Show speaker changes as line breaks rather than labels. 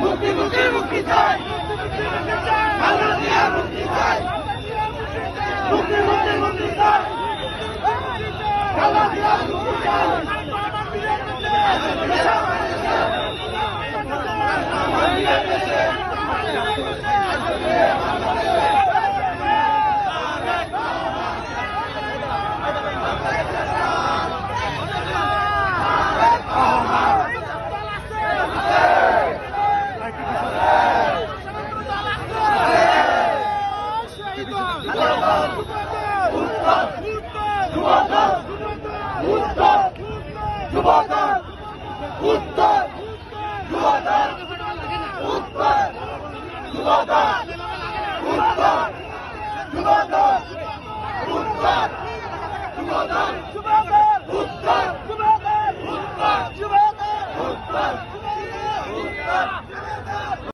মুক্তি মুক্তি মুক্তি চাই খালেদা মুক্তি চাই মুক্তি মুক্তি মুক্তি চাই খালেদা মুক্তি চাই Yeah. Come
on!